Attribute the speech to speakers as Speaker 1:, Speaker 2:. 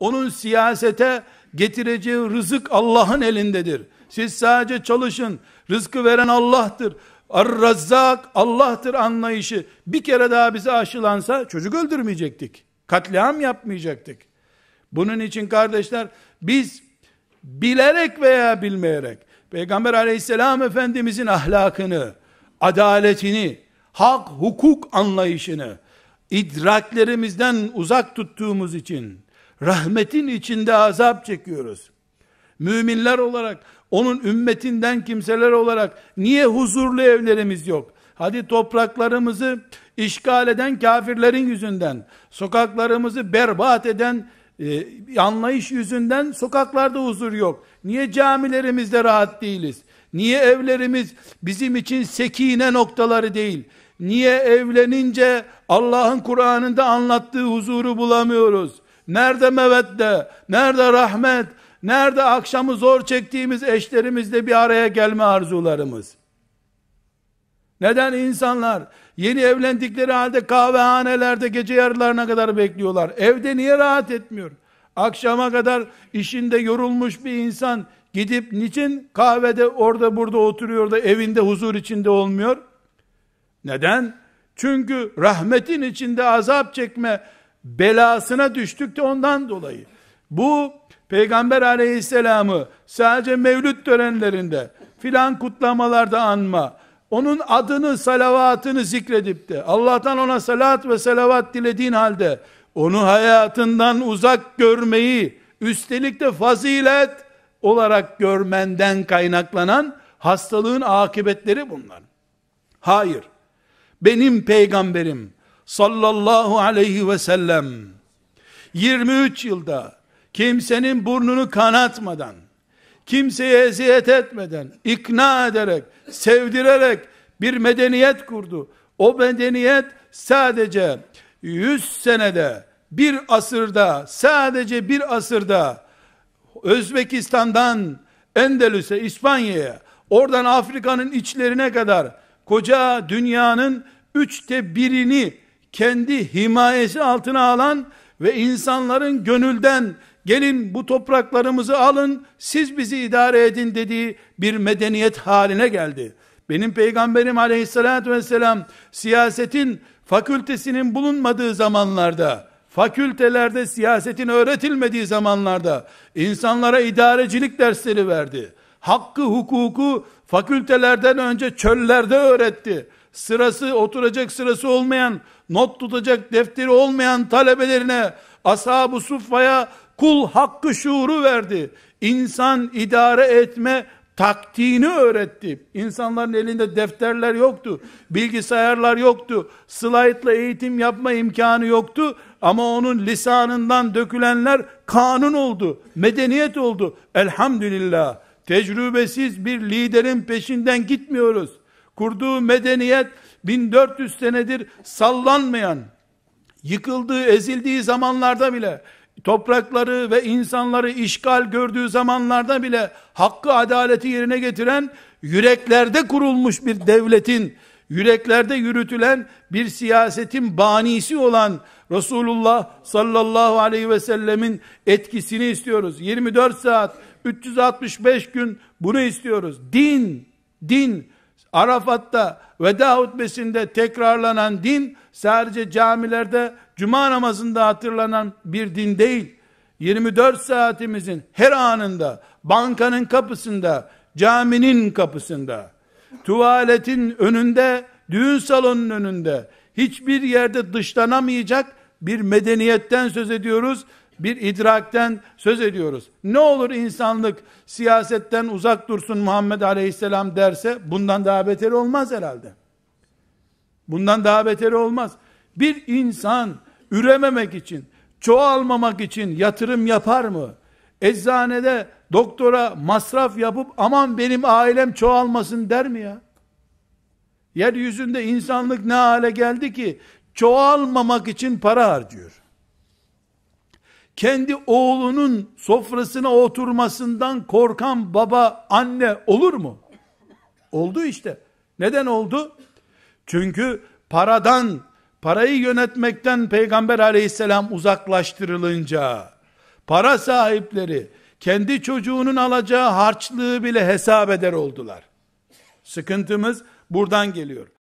Speaker 1: onun siyasete getireceği rızık Allah'ın elindedir. Siz sadece çalışın. Rızkı veren Allah'tır. Ar-Razzak Allah'tır anlayışı bir kere daha bize aşılansa çocuk öldürmeyecektik. Katliam yapmayacaktık. Bunun için kardeşler biz bilerek veya bilmeyerek Peygamber aleyhisselam efendimizin ahlakını, adaletini, hak, hukuk anlayışını idraklerimizden uzak tuttuğumuz için rahmetin içinde azap çekiyoruz. Müminler olarak, onun ümmetinden kimseler olarak niye huzurlu evlerimiz yok? Hadi topraklarımızı işgal eden kafirlerin yüzünden, sokaklarımızı berbat eden e, anlayış yüzünden sokaklarda huzur yok. Niye camilerimizde rahat değiliz? Niye evlerimiz bizim için sekine noktaları değil? Niye evlenince Allah'ın Kur'an'ında anlattığı huzuru bulamıyoruz? Nerede mevedde? Nerede rahmet? Nerede akşamı zor çektiğimiz eşlerimizle bir araya gelme arzularımız? Neden insanlar yeni evlendikleri halde kahvehanelerde gece yarılarına kadar bekliyorlar? Evde niye rahat etmiyor? Akşama kadar işinde yorulmuş bir insan gidip niçin kahvede orada burada oturuyor da evinde huzur içinde olmuyor? Neden? Çünkü rahmetin içinde azap çekme belasına düştük de ondan dolayı. Bu Peygamber aleyhisselamı sadece mevlüt törenlerinde filan kutlamalarda anma, onun adını salavatını zikredip de Allah'tan ona salat ve salavat dilediğin halde onu hayatından uzak görmeyi üstelik de fazilet olarak görmenden kaynaklanan hastalığın akıbetleri bunlar. Hayır. Benim peygamberim sallallahu aleyhi ve sellem 23 yılda kimsenin burnunu kanatmadan kimseye eziyet etmeden, ikna ederek, sevdirerek bir medeniyet kurdu. O medeniyet sadece 100 senede, bir asırda, sadece bir asırda Özbekistan'dan Endülüs'e, İspanya'ya, oradan Afrika'nın içlerine kadar koca dünyanın üçte birini kendi himayesi altına alan ve insanların gönülden gelin bu topraklarımızı alın, siz bizi idare edin dediği bir medeniyet haline geldi. Benim peygamberim aleyhissalatü vesselam siyasetin fakültesinin bulunmadığı zamanlarda, fakültelerde siyasetin öğretilmediği zamanlarda insanlara idarecilik dersleri verdi. Hakkı, hukuku fakültelerden önce çöllerde öğretti. Sırası, oturacak sırası olmayan, not tutacak defteri olmayan talebelerine, ashab-ı suffaya Kul hakkı şuuru verdi. İnsan idare etme taktiğini öğretti. İnsanların elinde defterler yoktu. Bilgisayarlar yoktu. Slaytla eğitim yapma imkanı yoktu. Ama onun lisanından dökülenler kanun oldu. Medeniyet oldu. Elhamdülillah. Tecrübesiz bir liderin peşinden gitmiyoruz. Kurduğu medeniyet 1400 senedir sallanmayan, yıkıldığı, ezildiği zamanlarda bile toprakları ve insanları işgal gördüğü zamanlarda bile hakkı adaleti yerine getiren yüreklerde kurulmuş bir devletin yüreklerde yürütülen bir siyasetin banisi olan Resulullah sallallahu aleyhi ve sellemin etkisini istiyoruz. 24 saat 365 gün bunu istiyoruz. Din, din Arafat'ta veda hutbesinde tekrarlanan din sadece camilerde cuma namazında hatırlanan bir din değil. 24 saatimizin her anında bankanın kapısında, caminin kapısında, tuvaletin önünde, düğün salonunun önünde hiçbir yerde dışlanamayacak bir medeniyetten söz ediyoruz. Bir idrakten söz ediyoruz. Ne olur insanlık siyasetten uzak dursun Muhammed Aleyhisselam derse bundan daha beter olmaz herhalde. Bundan daha beteri olmaz. Bir insan ürememek için, çoğalmamak için yatırım yapar mı? Eczanede doktora masraf yapıp aman benim ailem çoğalmasın der mi ya? Yeryüzünde insanlık ne hale geldi ki çoğalmamak için para harcıyor. Kendi oğlunun sofrasına oturmasından korkan baba, anne olur mu? Oldu işte. Neden oldu? Çünkü paradan, parayı yönetmekten Peygamber aleyhisselam uzaklaştırılınca, para sahipleri kendi çocuğunun alacağı harçlığı bile hesap eder oldular. Sıkıntımız buradan geliyor.